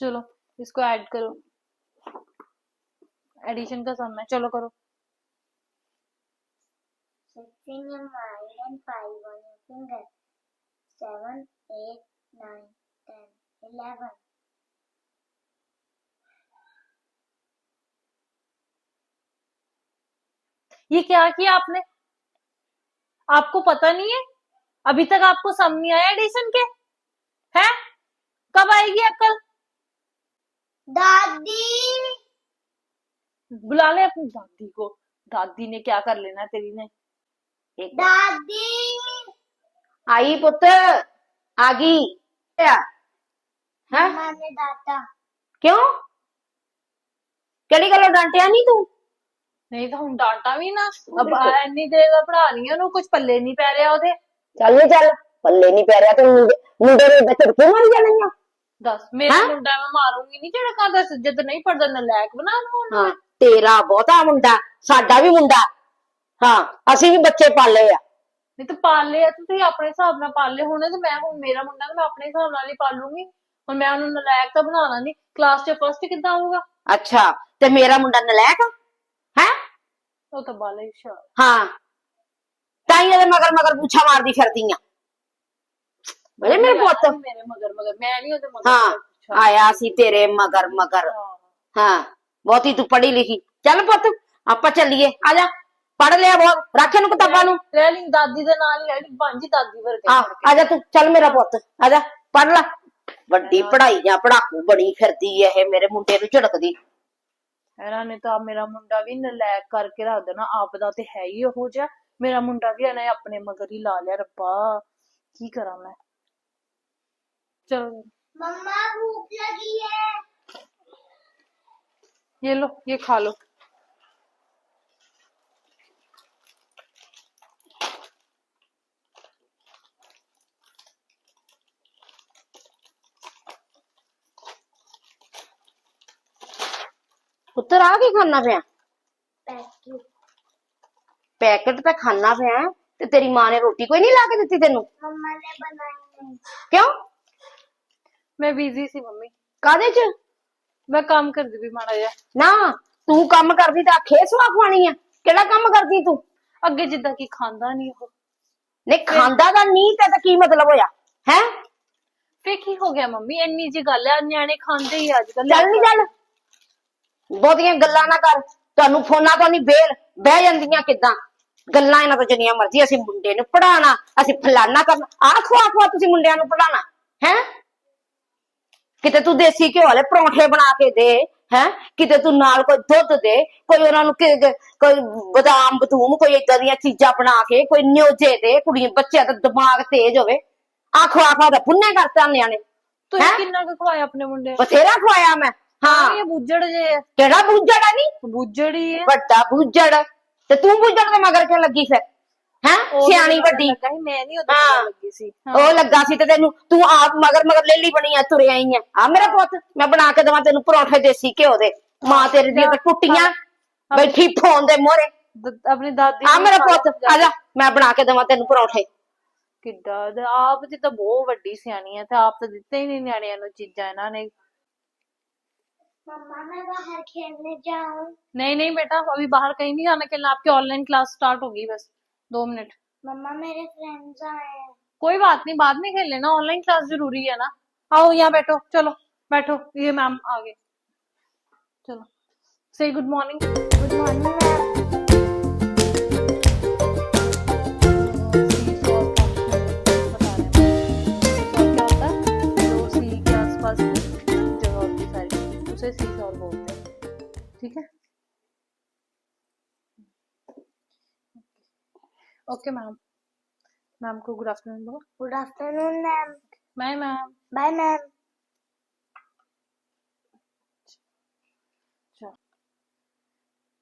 चलो इसको ऐड करो। एडिशन का सम है चलो करो. Seven, eight, nine, ten, eleven. ये क्या किया आपने? आपको पता नहीं है? अभी तक आपको सम नहीं आया एडिशन के? हैं? कब आएगी अक्ल दादी बुला ले अपनी दादी को दादी ने क्या कर लेना तेरी ने एक दादी ਆਈ ਪੁੱਤ ਆ ਗਈ ਹੈ मम्मा ने डांटा ਕਿਉਂ ਕਿਹੜੀ ਗੱਲੋਂ ਡਾਂਟਿਆ ਨਹੀਂ ਤੂੰ ਨਹੀਂ ਤਾਂ ਹੁਣ ਡਾਂਟਾ ਵੀ ਨਾ ਅਬ ਇੰਨੀ ਦੇਰ ਦਾ ਪੜਾ ਰਹੀ ਆ ਉਹਨੂੰ ਕੁਝ ਪੱਲੇ ਨਹੀਂ ਪੈ ਰਿਹਾ ਉਹਦੇ ਚੱਲ ਨੀ ਚੱਲ ਪੱਲੇ ਨਹੀਂ ਪੈ ਰਿਹਾ ਤੇ ਮੁੰਡੇ ਮੁੰਡੇ ਦੇ ਬੱਚੇ ਕਿਉਂ ਮਰ ਜਾਣੀਆਂ ਦੱਸ ਮੇਰਾ ਹੈਂ? ਮੁੰਡਾ ਮੈਂ ਮਾਰੂੰਗੀ ਨਹੀਂ ਝੜਕਾਂ ਦੱਸ ਜਦ ਨਹੀਂ ਪੜਦਾ ਨਲਾਇਕ ਬਣਾ ਲਵਾਂ ਹਾਂ ਤੇਰਾ ਬਹੁਤਾ ਮੁੰਡਾ ਸਾਡਾ ਵੀ ਮੁੰਡਾ। ਹਾਂ ਅਸੀਂ ਵੀ ਬੱਚੇ ਪਾਲੇ ਆ। ਨਹੀਂ ਤਾਂ ਪਾਲੇ ਆ ਤੇ ਤੁਸੀਂ ਆਪਣੇ ਹਿਸਾਬ ਨਾਲ ਪਾਲੇ ਹੋਣੇ ਤੇ ਮੈਂ ਹੁਣ ਮੇਰਾ ਮੁੰਡਾ ਤੇ ਮੈਂ ਆਪਣੇ ਹਿਸਾਬ ਨਾਲ ਹੀ ਪਾਲੂੰਗੀ। ਹੁਣ ਮੈਂ ਉਹਨੂੰ ਨਲਾਇਕ ਤਾਂ ਬਣਾਉਣਾ ਨਹੀਂ ਕਲਾਸ 'ਚ ਫਸਟ ਕਿੱਦਾਂ ਆਊਗਾ ਅੱਛਾ ਤੇ ਮੇਰਾ ਮੁੰਡਾ ਨਲਾਇਕ ਹੈ? ਉਹ ਤਾਂ ਬਾਲੇ ਸ਼ਾ ਹਾਂ ਤਾਂ ਹੀ। ਇਹਦੇ ਮਗਰ ਮਗਰ ਪੁੱਛਾ ਮਾਰਦੀ ਫਿਰਦੀ ਆ। ਬੜੇ ਮੇਰੇ ਪੁੱਤ। ਮੇਰੇ ਮਗਰ ਮਗਰ। ਮੈਂ ਨਹੀਂ ਉਹਦੇ ਮਗਰ ਹਾਂ। ਆਇਆ ਸੀ ਤੇਰੇ ਮਗਰ ਮਗਰ। ਹਾਂ। ਬਹੁਤੀ ਤੂੰ ਪੜ੍ਹੀ ਲਿਖੀ। ਚੱਲ ਪੁੱਤ ਆਪਾਂ ਚੱਲੀਏ। ਆ ਜਾ ਪੜ ਲਿਆ ਬਹੁਤ। ਰੱਖ ਇਹਨੂੰ ਕਿਤਾਬਾਂ ਨੂੰ। ਰਹਿ ਲਈ ਦਾਦੀ ਦੇ ਨਾਲ ਹੀ ਲਈ ਬਾਂਝੀ ਦਾਦੀ ਵਰਗੇ ਆ ਜਾ ਤੂੰ ਚੱਲ ਮੇਰਾ ਪੁੱਤ। ਆ ਜਾ ਪੜ ਲੈ। ਵੱਡੀ ਪੜਾਈ ਜਾਂ ਪੜਾਕੂ ਬਣੀ ਫਿਰਦੀ ਐ ਇਹ ਮੇਰੇ ਮੁੰਡੇ ਨੂੰ ਝੜਕਦੀ। ਇਹਨਾਂ ਨੇ ਤਾਂ ਮੇਰਾ ਮੁੰਡਾ ਵੀ ਨਲਾਇਕ ਕਰਕੇ ਰੱਖ ਦੇਣਾ। ਆਪ ਦਾ ਤੇ ਹੈ ਹੀ ਉਹੋ ਜਿਹਾ। ਮੇਰਾ ਮੁੰਡਾ ਵੀ ਇਹਨੇ ਆਪਣੇ ਮਗਰ ਹੀ ਲਾ ਲਿਆ ਰੱਬਾ। ਕੀ ਕਰਾਂ ਮੈਂ? चलो मम्मा भूख लगी है ये लो ये खा लो ਪੁੱਤਰ ਆ ਕੀ ਖਾਣਾ ਪਿਆ पैकेट ਪੈਕਟ ਤਾਂ ਖਾਣਾ ਪਿਆ ਤੇ ਤੇਰੀ ਮਾਂ ਨੇ ਰੋਟੀ ਕੋਈ ਨਹੀਂ ਲਾ ਕੇ ਦਿੱਤੀ ਤੈਨੂੰ मम्मा ने बनाई नहीं ਕਿਉਂ ਮੈਂ ਬਿਜ਼ੀ ਸੀ ਮੰਮੀ। ਕਾਦੇ ਚ? ਮੈਂ ਕੰਮ ਕਰਦੀ ਵੀ ਮਾੜਾ ਜਿਹਾ। ਨਾ ਤੂੰ ਕੰਮ ਕਰਦੀ ਤਾਂ ਖੇ ਸੁਆ ਖਵਾਣੀ ਆ। ਕਿਹੜਾ ਕੰਮ ਕਰਦੀ ਤੂੰ? ਅੱਗੇ ਜਿੱਦਾਂ ਕਿ ਖਾਂਦਾ ਨਹੀਂ ਉਹ। ਨੇ ਖਾਂਦਾ ਦਾ ਨਹੀਂ ਤਾਂ ਕੀ ਮਤਲਬ ਹੋਇਆ? ਹੈ? ਫੇ ਕੀ ਹੋ ਗਿਆ ਮੰਮੀ? ਇੰਨੀ ਜੀ ਗੱਲ ਆ ਨਿਆਣੇ ਖਾਂਦੇ ਹੀ ਅੱਜ ਕੱਲ ਚੱਲ ਨਹੀਂ ਚੱਲ। ਬਹੁਤੀਆਂ ਗੱਲਾਂ ਨਾ ਕਰ। ਤੁਹਾਨੂੰ ਫੋਨਾਂ ਤੋਂ ਨਹੀਂ ਬੇਲ ਬਹਿ ਜਾਂਦੀਆਂ ਕਿਦਾਂ? ਗੱਲਾਂ ਇਹਨਾਂ ਤੋਂ ਜਿੰਨੀਆਂ ਮਰਜ਼ੀ ਅਸੀਂ ਮੁੰਡੇ ਨੂੰ ਪੜਾਣਾ ਅਸੀਂ ਫਲਾਣਾ ਕਰਨਾ ਆਖੋ ਆਖੋ ਤੁਸੀਂ ਮੁੰਡਿਆਂ ਨੂੰ ਪੜਾਣਾ ਹੈ? ਕਿਤੇ ਤੂੰ ਦੇਸੀ ਘਿਓ ਵਾਲੇ ਪਰੌਂਠੇ ਬਣਾ ਕੇ ਦੇ ਹੈ? ਕਿਤੇ ਤੂੰ ਨਾਲ ਕੋਈ ਦੁੱਧ ਦੇ ਕੋਈ ਉਹਨਾਂ ਨੂੰ ਕੋਈ ਬਦਾਮ ਬਦੂਮ ਕੋਈ ਏਦਾਂ ਦੀਆਂ ਚੀਜ਼ਾਂ ਬਣਾ ਕੇ ਕੋਈ ਨਿਉਜੇ ਦੇ ਕੁੜੀਆਂ ਬੱਚਿਆਂ ਦਾ ਦਿਮਾਗ ਤੇਜ਼ ਹੋਵੇ। ਆਖੋ ਆਖੋ ਦਾ ਪੁੰਨੇ ਕਰਤਾ ਨਿਆਣੇ। ਤੁਸੀਂ? ਕਿੰਨਾ ਕੁ ਖਵਾਇਆ ਆਪਣੇ ਮੁੰਡੇ? ਨੂੰ? ਬਥੇਰਾ ਖਵਾਇਆ ਮੈਂ। ਹਾਂ। ਇਹ ਬੁੱਜੜ ਜੇ ਹੈ। ਕਿਹੜਾ ਬੂਝੜ ਆ ਨਹੀਂ ਬੁੱਜੜ ਹੀ ਹੈ ਵੱਡਾ ਬੂਝੜ। ਤੇ ਤੂੰ ਬੂਝੜ ਦੇ ਮਗਰ ਕਿਉਂ ਲੱਗੀ ਫਿਰ? ਹੈ ਉਹ ਸਿਆਣੀ ਮੈਨੂੰ ਵੱਡੀ ਲੱਗਾ ਸੀ, ਮੈਂ ਨਹੀਂ ਉਹਦੇ ਹਾਂ। ਨਾਲ ਲੱਗੀ ਸੀ ਹਾਂ। ਉਹ ਲੱਗਾ ਸੀ ਤੇ ਤੈਨੂੰ ਤੂੰ ਆਪ ਮਗਰ ਮਗਰ ਲੇਲੀ ਬਣੀ ਆ ਤੁਰਿਆ ਹੀ ਆ ਆ ਮੇਰਾ ਪੁੱਤ ਮੈਂ ਬਣਾ ਕੇ ਦੇਵਾਂ ਤੈਨੂੰ ਪਰੌਂਠੇ ਦੇਸੀ ਘਿਓ ਦੇ ਮਾਂ ਤੇਰੀ ਦੀਆਂ ਤੇ ਕੁੱਟੀਆਂ ਬੈਠੀ ਫੋਨ ਦੇ ਮੋਰੇ ਦ- ਆਪਣੀ ਦਾਦੀ ਆ ਨੂੰ ਮੇਰਾ ਖਵਾ ਪੁੱਤ ਜਾ ਆ ਜਾ ਮੈਂ ਬਣਾ ਕੇ ਦੇਵਾਂ ਤੈਨੂੰ ਪਰੌਂਠੇ ਕਿੱਡਾ ਤੇ ਆਪ ਜੀ ਤਾਂ ਬਹੁਤ ਵੱਡੀ ਸਿਆਣੀ ਹੈ ਤੇ ਆਪ ਤਾਂ ਦਿੱਤੇ ਹੀ ਨਹੀਂ ਨਿਆਣਿਆਂ ਨੂੰ ਚੀਜ਼ਾਂ ਇਹਨਾਂ ਨੇ मम्मा मैं बाहर खेलने जाऊं नहीं नहीं बेटा अभी बाहर कहीं नहीं जाना खेलना आपकी ऑनलाइन क्लास स्टार्ट होगी बस दो मिनट। मम्मा मेरे फ्रेंड्स आए कोई बात नहीं बाद में खेल लेना। ऑनलाइन क्लास ज़रूरी है ना। आओ यहाँ बैठो। चलो बैठो। ये मैम आ गए चलो से good morning good morning ma'am ठीक है? ओके मैम मैम को गुड आफ्टरनून बोलो good afternoon ma'am bye ma'am bye ma'am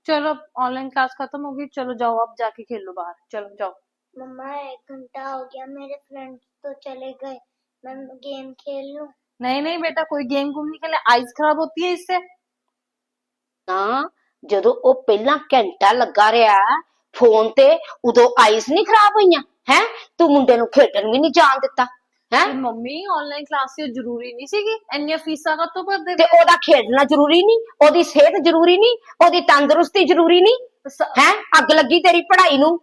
चलो ऑनलाइन क्लास खत्म होगी चलो जाओ आप जाके खेलो बाहर चलो जाओ मम्मा एक घंटा हो गया मेरे फ्रेंड्स तो चले गए मैं गेम खेल लूं नहीं नहीं बेटा कोई गेम घूम नहीं खेले आइज खराब होती है इससे ਨਾ ਜਦੋਂ ਉਹ ਪਹਿਲਾਂ ਘੰਟਾ ਲੱਗਾ ਰਿਹਾ ਫੋਨ ਤੇ ਉਦੋਂ ਆਈਸ ਨਹੀਂ ਖਰਾਬ ਹੋਈਆਂ ਹੈ? ਤੂੰ ਮੁੰਡੇ ਨੂੰ ਖੇਡਣ ਵੀ ਨਹੀਂ ਜਾਣ ਦਿੱਤਾ ਹੈ? ਤੇ ਮੰਮੀ ਆਨਲਾਈਨ ਕਲਾਸ ਇਹ ਜ਼ਰੂਰੀ ਨਹੀਂ ਸੀਗੀ? ਇੰਨੀਆਂ ਫੀਸਾਂ ਕਾਤੋਂ ਭਰਦੇ ਤੇ ਉਹਦਾ ਖੇਡਣਾ ਜ਼ਰੂਰੀ ਨਹੀਂ ਉਹਦੀ ਸਿਹਤ ਜ਼ਰੂਰੀ ਨਹੀਂ ਉਹਦੀ ਤੰਦਰੁਸਤੀ ਜ਼ਰੂਰੀ ਨਹੀਂ ਹੈ? ਅੱਗ ਲੱਗੀ ਤੇਰੀ ਪੜ੍ਹਾਈ ਨੂੰ।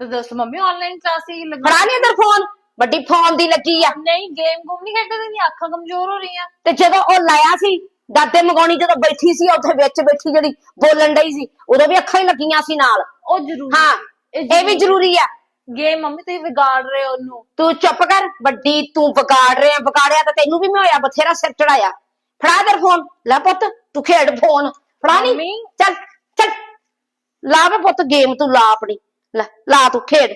ਤੇ ਦੱਸ ਮੰਮੀ ਆਨਲਾਈਨ ਕਲਾਸ ਹੀ ਲੱਗ। ਫੜਾ ਨਹੀਂ ਅੰਦਰ ਫੋਨ ਵੱਡੀ ਫੋਨ ਦੀ ਲੱਗੀ ਆ। ਨਹੀਂ ਗੇਮ ਗੁੰਮ ਨਹੀਂ ਖੇਡਦੇ ਨਹੀਂ ਅੱਖਾਂ ਕਮਜ਼ੋਰ ਹੋ ਰਹੀਆਂ। ਤੇ ਜਦੋਂ ਉਹ ਲਾਇਆ ਸੀ ਦਾਦੇ ਮਗਾਉਣੀ ਜਦੋਂ ਬੈਠੀ ਸੀ ਉੱਥੇ ਵਿੱਚ ਬੈਠੀ ਜਿਹੜੀ ਬੋਲਣ ਡਈ ਸੀ ਉਦੋਂ ਵੀ ਅੱਖਾਂ ਹੀ ਲੱਗੀਆਂ ਸੀ ਨਾਲ। ਉਹ ਜ਼ਰੂਰੀ ਹਾਂ ਇਹ ਵੀ ਜ਼ਰੂਰੀ ਆ। ਗੇਮ ਮੰਮੀ ਤੁਸੀਂ ਵਿਗਾੜ ਰਹੇ ਹੋ ਉਹਨੂੰ। ਤੂੰ ਚੁੱਪ ਕਰ ਵੱਡੀ ਤੂੰ ਵਿਗਾੜ ਰਿਹਾ ਵਿਗਾੜਿਆ ਤਾਂ ਤੈਨੂੰ ਵੀ ਮੈਂ ਹੋਇਆ ਬਥੇਰਾ ਸਿਰ ਚੜਾਇਆ। ਫੜਾ ਦਰ ਫੋਨ ਲੈ ਪੁੱਤ ਤੂੰ ਖੇਡ ਫੋਨ ਫੜਾ ਨਹੀਂ। ਚੱਲ ਚੱਲ। ਲਾ ਵੇ ਪੁੱਤ ਗੇਮ ਤੂੰ ਲਾ ਆਪਣੀ। ਲੈ ਲਾ ਤੂੰ ਖੇਡ।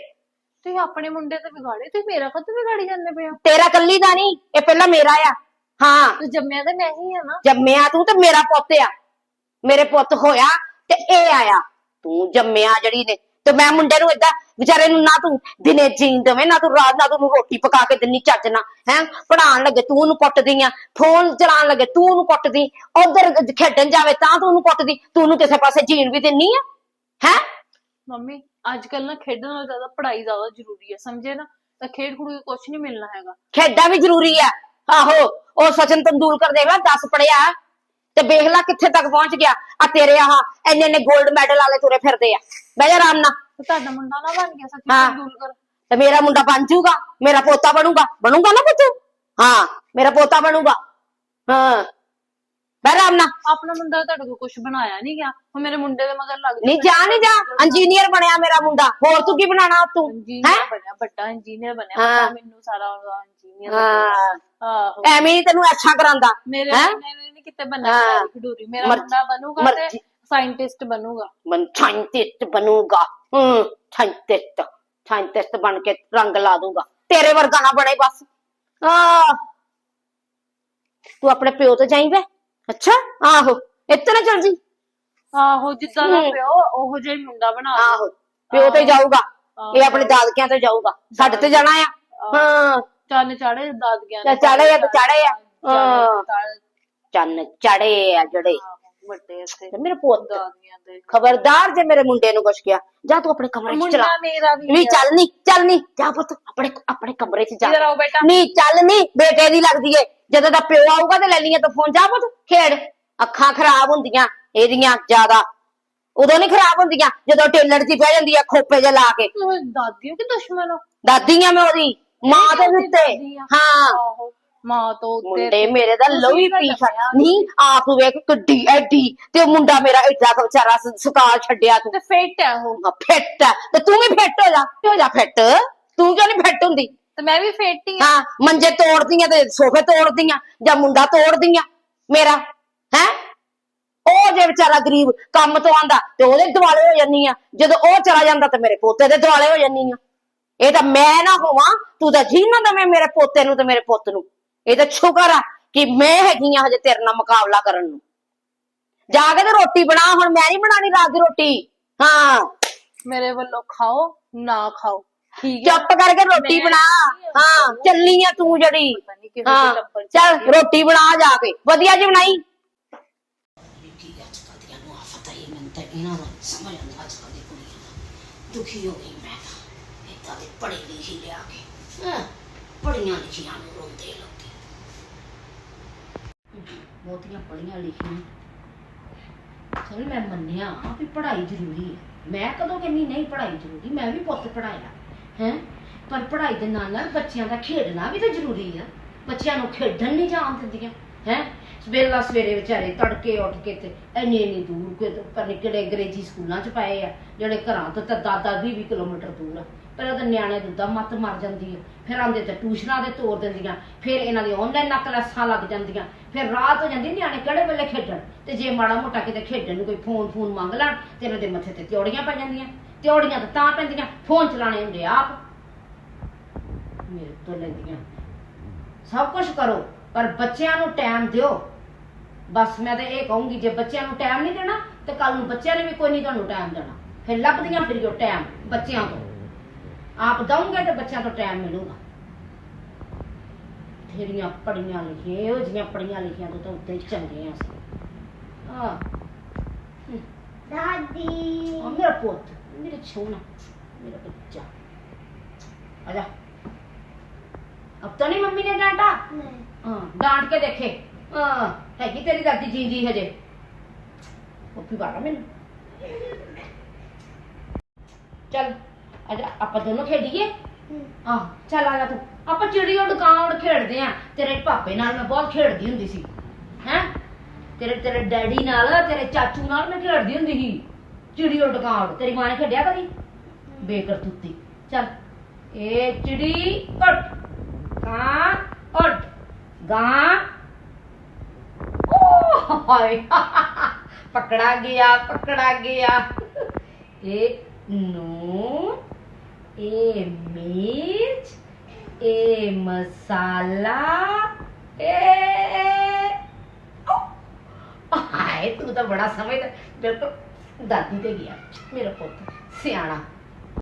ਤੁਸੀਂ ਆਪਣੇ ਮੁੰਡੇ ਤੇ ਵਿਗਾੜੇ ਤੁਸੀਂ ਮੇਰਾ ਕਦੋਂ ਵਿਗਾੜੀ ਜਾਂਦੇ ਹੋ। ਤੇਰਾ ਕੱਲੀ ਦਾ ਨਹੀਂ ਇਹ ਪਹਿਲਾਂ ਮੇਰਾ ਆ। ਹਾਂ। ਤੂੰ ਜੰਮਿਆ ਤਾਂ ਮੈਂ ਹੀ ਆ ਨਾ। ਜੰਮਿਆ ਤੂੰ ਤੇ ਮੇਰਾ ਪੁੱਤ ਆ। ਮੇਰੇ ਪੁੱਤ ਹੋਇਆ ਤੇ ਇਹ ਆਇਆ। ਤੂੰ ਜੰਮਿਆ ਜਿਹੜੀ ਨੇ। ਤੇ ਮੈਂ ਮੁੰਡੇ ਨੂੰ ਏਦਾਂ ਵਿਚਾਰੇ ਨੂੰ ਨਾ ਤੂੰ ਦਿਨੇ ਜੀਣ ਦੇਵੇਂ ਨਾ ਤੂੰ ਰਾਤ ਨਾ ਤੂੰ ਉਹਨੂੰ ਰੋਟੀ ਪਕਾ ਕੇ ਦਿੰਨੀ ਚੱਜ ਨਾ ਹੈ? ਪੜਾਉਣ ਲੱਗੇ ਤੂੰ ਉਹਨੂੰ ਕੁੱਟਦੀ ਆ। ਫੋਨ ਚਲਾਉਣ ਲੱਗੇ ਤੂੰ ਉਹਨੂੰ ਕੁੱਟਦੀ। ਉਧਰ ਖੇਡਣ ਜਾਵੇ ਤਾਂ ਤੂੰ ਉਹਨੂੰ ਕੁੱਟਦੀ। ਤੂੰ ਉਹਨੂੰ ਕਿਸੇ ਪਾਸੇ ਜੀਣ ਵੀ ਦਿੰਨੀ ਆ। ਹੈ? ਮੰਮੀ ਅੱਜ ਕੱਲ ਨਾ ਖੇਡਣ ਨਾਲੋਂ ਜ਼ਿਆਦਾ ਪੜ੍ਹਾਈ ਜ਼ਿਆਦਾ ਜ਼ਰੂਰੀ ਹੈ ਸਮਝੇ ਨਾ? ਤਾਂ ਖੇਡ ਖੁੜ ਕੇ ਕੁਝ ਨਹੀਂ ਮਿਲਣਾ ਹੈਗਾ। ਖੇਡਾਂ ਵੀ ਜ਼ਰੂਰੀ ਆ। ਆਹੋ ਉਹ ਸਚਿਨ ਤੰਦੂਲਕਰ ਦੇਖ ਲੈ 10 ਪੜਿਆ। ਤੇ ਵੇਖ ਲੈ ਕਿੱਥੇ ਤੱਕ ਪਹੁੰਚ ਗਿਆ। ਆ ਤੇਰੇ ਆਹ ਇੰਨੇ ਇੰਨੇ 골ਡ ਮੈਡਲ ਵਾਲੇ ਤੁਰੇ ਫਿਰਦੇ ਆ। ਬਹਿ ਜਾ ਆਰਾਮ ਨਾਲ। ਤੇ ਤੁਹਾਡਾ ਮੁੰਡਾ ਨਾ ਬਣ ਗਿਆ ਸਚਿਨ ਹਾਂ। ਤੰਦੂਲਕਰ। ਤੇ ਮੇਰਾ ਮੁੰਡਾ ਬਣ ਜਾਊਗਾ ਮੇਰਾ ਪੋਤਾ ਬਣੂਗਾ। ਬਣੂਗਾ ਨਾ ਪੁੱਤ ਹਾਂ ਮੇਰਾ ਪੋਤਾ ਬਣੂਗਾ। ਹਾਂ। ਬਹਿ ਆਰਾਮ ਨਾਲ। ਆਪਣਾ ਮੁੰਡਾ ਤੁਹਾਡੇ ਕੋਲ ਕੁਝ ਬਣਾਇਆ ਨਹੀਂ ਗਿਆ। ਹੁਣ ਮੇਰੇ ਮੁੰਡੇ ਦੇ ਮਗਰ ਲੱਗ ਨਹੀਂ ਜਾ ਨਹੀਂ ਜਾ। ਇੰਜੀਨੀਅਰ ਬਣਿਆ ਮੇਰਾ ਮੁੰਡਾ। ਹੋਰ ਤੂੰ ਕੀ ਬਣਾਣਾ ਤੂੰ? ਹੈ? ਇੰਜੀਨੀਅਰ ਬਣਿਆ ਵੱਡਾ ਇੰਜੀਨੀਅਰ ਬਣਿਆ। ਹਾਂ। ਪਤਾ ਮੈਨੂੰ ਸਾਰਾ ਇੰਜੀਨੀਅਰ ਹਾਂ। ਆਹੋ ਐਵੇਂ ਹੀ ਤੈਨੂੰ ਅੱਛਾ ਕਰਾਂਦਾ ਮੇਰੇ ਹੈਂ? ਨੇ ਨਹੀਂ ਕਿਤੇ ਬਣਨਾ ਹਾਂ। ਖਡੂਰੀ। ਮੇਰਾ ਮੁੰਡਾ ਬਣੂਗਾ ਤੇ। ਸਾਇੰਟਿਸਟ ਬਣੂਗਾ। ਮਨ ਸਾਇੰਟਿਸਟ ਬਣੂਗਾ। ਹੂੰ ਸਾਇੰਟਿਸਟ ਸਾਇੰਟਿਸਟ ਬਣ ਕੇ ਰੰਗ ਲਾ ਦੂੰਗਾ। ਤੇਰੇ ਵਰਗਾ ਨਾ ਬਣੇ ਬਸ। ਆ ਤੂੰ ਆਪਣੇ ਪਿਓ ਤੋਂ ਜਾਈਂ ਵੇ। ਅੱਛਾ ਆਹੋ ਇੱਥੇ ਨਾ ਚੱਲ ਜੀ। ਆਹੋ ਜਿੱਦਾਂ ਦਾ। ਪਿਓ ਉਹੋ ਜਿਹਾ ਹੀ ਮੁੰਡਾ ਬਣਾ। ਆਹੋ ਪਿਓ ਤੇ ਜਾਊਗਾ ਇਹ ਆਪਣੇ ਦਾਦਕਿਆਂ ਤੇ ਜਾਊਗਾ ਸਾਡੇ ਤੇ ਜਾਣਾ ਆ। ਹਾਂ। ਚੰਨ ਚਾੜੇ ਦਾਦਗਿਆਂ ਤੇ ਚੜੇ ਆ ਤੇ ਚੜੇ ਆ। ਹਾਂ। ਚੰਨ ਚੜੇ ਆ ਆਹੋ, ਵੱਡੇ ਤੇ ਮੇਰੇ ਪੁੱਤ। ਦਾਦੀਆਂ ਦੇ ਖਬਰਦਾਰ ਜੇ ਮੇਰੇ ਮੁੰਡੇ ਨੂੰ ਕੁਛ ਕਿਹਾ ਜਾ ਤੂੰ ਆਪਣੇ ਕਮਰੇ 'ਚ ਚਲਾ। ਮੁੰਡਾ ਮੇਰਾ ਵੀ ਨਹੀਂ ਚੱਲ ਨਹੀਂ ਚੱਲ ਨਹੀਂ ਜਾ ਪੁੱਤ ਆਪਣੇ ਆਪਣੇ ਕਮਰੇ 'ਚ ਜਾ। ਇਧਰ ਆਓ ਬੇਟਾ। ਨਹੀਂ ਚੱਲ ਨਹੀਂ ਬੇਟੇ ਦੀ ਲੱਗਦੀ ਏ। ਜਦੋਂ ਦਾ ਪਿਓ ਆਊਗਾ ਤੇ ਲੈ ਲਈਏ ਤਾਂ ਫੋਨ ਜਾ ਪੁੱਤ ਖੇਡ। ਅੱਖਾਂ ਖਰਾਬ ਹੁੰਦੀਆਂ ਇਹਦੀਆਂ ਜ਼ਿਆਦਾ। ਉਦੋਂ ਨਹੀਂ ਖਰਾਬ ਹੁੰਦੀਆਂ ਜਦੋਂ ਟੇਲਰ ਦੀ ਬਹਿ ਜਾਂਦੀ ਆ ਖੋਪੇ ਜਿਹਾ ਲਾ ਕੇ। ਤੂੰ ਦਾਦੀਆਂ ਕਿ ਦੁਸ਼ਮਣ ਹੋ ਦਾਦੀ ਆ ਮੈਂ ਉਹਦੀ ਮਾਂ ਦੇ ਉੱਤੇ। ਦਾਦੀ। ਹਾਂ। ਆਹੋ ਮਾਂ ਤੋਂ ਉੱਤੇ ਮੁੰਡੇ ਮੇਰੇ ਦਾ ਲੋਹੀ ਪੀ ਜੰਮਿਆ। ਨਹੀਂ ਆਪ ਵੇਖ ਕਿੱਡੀ ਐਡੀ ਤੇ ਮੁੰਡਾ ਮੇਰਾ ਕੁ ਵਿਚਾਰਾ ਸ- ਸਕਾਲ ਛੱਡਿਆ ਤੂੰ। ਤੇ ਫਿੱਟ ਹੈ ਉਹ। ਫਿੱਟ। ਤੇ ਤੂੰ ਵੀ ਫਿੱਟ ਹੋ ਜਾ ਹੋ ਜਾ ਫਿੱਟ। ਤੂੰ ਕਿਉਂ ਨਹੀਂ ਫਿੱਟ ਹੁੰਦੀ? ਤੇ ਮੈਂ ਵੀ ਫਿੱਟ ਹੀ ਆ। ਹਾਂ ਮੰਜੇ ਤੋੜਦੀਆਂ ਤੇ ਸੋਫੇ ਤੋੜਦੀਆਂ ਜਾਂ ਮੁੰਡਾ ਤੋੜਦੀਆਂ ਮੇਰਾ ਹੈ? ਉਹ ਜੇ ਵਿਚਾਰਾ ਗਰੀਬ ਕੰਮ ਤੋਂ ਆਂਦਾ ਤੇ ਉਹਦੇ ਦਿਵਾਲੇ ਹੋ ਜਾਂਦੀ ਆ। ਜਦੋਂ ਉਹ ਚਲਾ ਜਾਂਦਾ ਤੇ ਮੇਰੇ ਪੋਤੇ ਦੇ ਦਿਵਾਲੇ ਹੋ ਜਾਂਦੀ ਆ। ਇਹ ਤਾਂ ਮੈਂ ਨਾ ਹੋਵਾਂ ਤੂੰ ਤਾਂ ਜੀ ਨਾ ਦਵੇਂ ਮੇਰੇ ਪੋਤੇ ਨੂੰ ਤੇ ਮੇਰੇ ਪੁੱਤ ਨੂੰ। ਇਹ ਤਾਂ ਸ਼ੁਕਰ ਆ ਕਿ ਮੈਂ ਹੈਗੀ ਆ ਹਜੇ ਤੇਰੇ ਨਾਲ ਮੁਕਾਬਲਾ ਕਰਨ ਨੂੰ। ਜਾ ਕੇ ਤੇ ਰੋਟੀ ਬਣਾ ਹੁਣ ਮੈਂ ਨਹੀਂ ਬਣਾਣੀ ਰਾਤ ਦੀ ਰੋਟੀ। ਹਾਂ। ਮੇਰੇ ਵੱਲੋਂ ਖਾਓ ਨਾ ਖਾਓ। ਚੁੱਪ ਕਰਕੇ ਰੋਟੀ ਬਣਾ। ਹਾਂ ਚੱਲੀ ਆ ਤੂੰ ਹਾਂ ਚ ਚੱਲ। ਰੋਟੀ ਬਣਾ ਜਾ ਕੇ। ਵਧੀਆ ਜੀ ਬਣਾਈ। ਕੀ ਅੱਜ ਕੱਲ੍ਹ ਦੀਆਂ ਨੂੰ ਆਫਤ ਆਈ ਮੈਨੂੰ ਤਾਂ ਇਹਨਾਂ ਦਾ ਨੀ ਸਮਝ ਆਉਂਦਾ ਅੱਜ ਕੱਲ੍ਹ ਦੀ ਕੁੜੀਆਂ ਦਾ। ਦੁਖੀ ਹੋ ਗਈ ਮੈਂ ਤਾਂ। ਏਦਾਂ ਦੇ ਪੜ੍ਹੇ ਲਿਖੇ ਲਿਆ ਕੇ। ਹਾਂ ਪੜੀਆਂ ਲਿਖੀਆਂ ਨੂੰ ਰੋਂਦੇ ਲੋਕੀ। ਬਹੁਤੀਆਂ ਪੜੀਆਂ ਲਿਖੀਆਂ। ਚਲ ਮੈਂ ਮੰਨਿਆ ਵੀ ਪੜ੍ਹਾਈ ਜ਼ਰੂਰੀ ਹੈ ਮੈਂ ਕਦੋਂ ਕਹਿੰਦੀ ਨਹੀਂ ਪੜ੍ਹਾਈ ਜ਼ਰੂਰੀ? ਮੈਂ ਵੀ ਪੁੱਤ ਪੜਾਇਆ ਹੈ? ਪਰ ਪੜ੍ਹਾਈ ਦੇ ਨਾਲ ਨਾਲ ਬੱਚਿਆਂ ਦਾ ਖੇਡਣਾ ਵੀ ਤਾਂ ਜ਼ਰੂਰੀ ਆ। ਬੱਚਿਆਂ ਨੂੰ ਖੇਡਣ ਨਹੀਂ ਜਾਣ ਦਿੰਦੀਆਂ, ਹੈ? ਸਵੇਲਾ ਸਵੇਰੇ ਵਿਚਾਰੇ ਤੜਕੇ ਉੱਠ ਕੇ ਤੇ ਇੰਨੀ ਇੰਨੀ ਦੂਰ ਕੋਈ ਪਰ ਕਿਹੜੇ ਅੰਗਰੇਜ਼ੀ ਸਕੂਲਾਂ ਚ ਪਏ ਆ, ਜਿਹੜੇ ਘਰਾਂ ਤੋਂ ਤਾਂ ਦਾਦਾ 20 ਕਿਲੋਮੀਟਰ ਦੂਰ ਆ। ਪਰ ਉਹਦੇ ਨਿਆਣੇ ਦੁੱਧਾ ਮੱਤ ਮਰ ਜਾਂਦੀ ਹੈ ਫਿਰ ਆਂਦੇ ਤੇ ਟਿਊਸ਼ਨਾਂ ਦੇ ਤੋਰ ਦਿੰਦੀਆਂ, ਫਿਰ ਇਹਨਾਂ ਦੀ ਆਨਲਾਈਨ ਕਲਾਸਾਂ ਲੱਗ ਜਾਂਦੀਆਂ। ਫਿਰ ਰਾਤ ਹੋ ਜਾਂਦੀ, ਨਿਆਣੇ ਕਿਹੜੇ ਵੇਲੇ ਖੇਡਣ? ਤੇ ਜੇ ਮਾੜਾ ਮੋਟਾ ਕਿਤੇ ਖੇਡਣ ਨੂੰ ਕੋਈ ਫੋਨ ਫੋਨ ਮੰਗ ਲੈਣ, ਤੇ ਇਹਨਾਂ ਦੇ ਮੱਥੇ ਤੇ ਤਿਉੜੀਆਂ ਪੈ ਜਾਂਦੀਆਂ। ਤਿਉੜੀਆਂ ਤਾਂ ਤਾਂ ਪੈਂਦੀਆਂ ਫੋਨ ਚਲਾਣੇ ਹੁੰਦੇ ਆਪ। ਮੇਰੇ ਤੋਂ ਲੈਂਦੀਆਂ। ਸਭ ਕੁਝ ਕਰੋ ਪਰ ਬੱਚਿਆਂ ਨੂੰ ਟਾਈਮ ਦਿਓ। ਬਸ ਮੈਂ ਤਾਂ ਇਹ ਕਹੂੰਗੀ ਜੇ ਬੱਚਿਆਂ ਨੂੰ ਟਾਈਮ ਨਹੀਂ ਦੇਣਾ ਤੇ ਕੱਲ ਨੂੰ ਬੱਚਿਆਂ ਨੇ ਵੀ ਕੋਈ ਨਹੀਂ ਤੁਹਾਨੂੰ ਟਾਈਮ ਦੇਣਾ। ਫਿਰ ਲੱਭਦੀਆਂ ਫਿਰ ਜੋ ਟਾਈਮ ਬੱਚਿਆਂ ਤੋਂ। ਆਪ ਦਊਂਗੇ ਤੇ ਬੱਚਿਆਂ ਤੋਂ ਟਾਈਮ ਮਿਲੂਗਾ। ਥੇਰੀਆਂ ਪੜੀਆਂ ਲਿਖੀਆਂ ਇਹੋ ਜਿਹੀਆਂ ਪੜੀਆਂ ਲਿਖੀਆਂ ਤੋਂ ਤਾਂ ਉੱਤੇ ਹੀ ਚੰਗੇ ਆ ਦਾਦੀ। ਮੇਰਾ ਪੁੱਤ। ਆ ਜਾ ਅਬ ਤਾਂ ਨਹੀਂ ਮੰਮੀ ਨੇ ਡਾਂਟਾ नहीं ਹਾਂ ਡਾਂਟ ਕੇ ਦੇਖੇ ਹਾਂ ਹੈਗੀ ਤੇਰੀ ਦਾਦੀ ਜੀਂਦੀ ਹਜੇ ਪੱਪੀ ਬਾਰਾ ਮੈਨੂੰ ਚੱਲ ਅੱਜ ਆਪਾਂ ਦੋਨੋਂ ਖੇਡੀਏ? ਆਹ ਚੱਲ ਆ ਜਾ ਤੂੰ। ਆਪਾਂ ਚਿੜੀ ਉਡ ਕਾਂ ਉਡ ਖੇਡਦੇ ਆ। ਤੇਰੇ ਪਾਪੇ ਨਾਲ ਮੈਂ ਬਹੁਤ ਖੇਡਦੀ ਹੁੰਦੀ ਸੀ। ਹੈ? ਤੇਰੇ ਤੇਰੇ ਡੈਡੀ ਨਾਲ ਤੇਰੇ ਚਾਚੂ ਨਾਲ ਮੈਂ ਖੇਡਦੀ ਹੁੰਦੀ ਸੀ। ਚਿੜੀ ਉਡ ਕਾਂ ਤੇਰੀ ਮਾਂ ਨੇ ਖੇਡਿਆ ਕਦੀ? ਬੇਕਰਤੂਤੀ ਚੱਲ। ਇਹ ਚਿੜੀ ਉੱਡ ਕਾਂ ਉੱਡ ਗਾਂ। ਓ ਹਾਏ। ਪਕੜਾ ਗਿਆ ਪਕੜਾ ਗਿਆ। ਇਹ ਨੂੰ ਇਹ ਮਿਰਚ ਇਹ ਮਸਾਲਾ ਏ ਹਾਏ, ਤੂੰ ਤਾਂ ਬੜਾ ਸਮਝਦਾ ਬਿਲਕੁਲ। ਦਾਦੀ ਤੇ ਗਿਆ ਮੇਰਾ ਪੁੱਤ ਸਿਆਣਾ।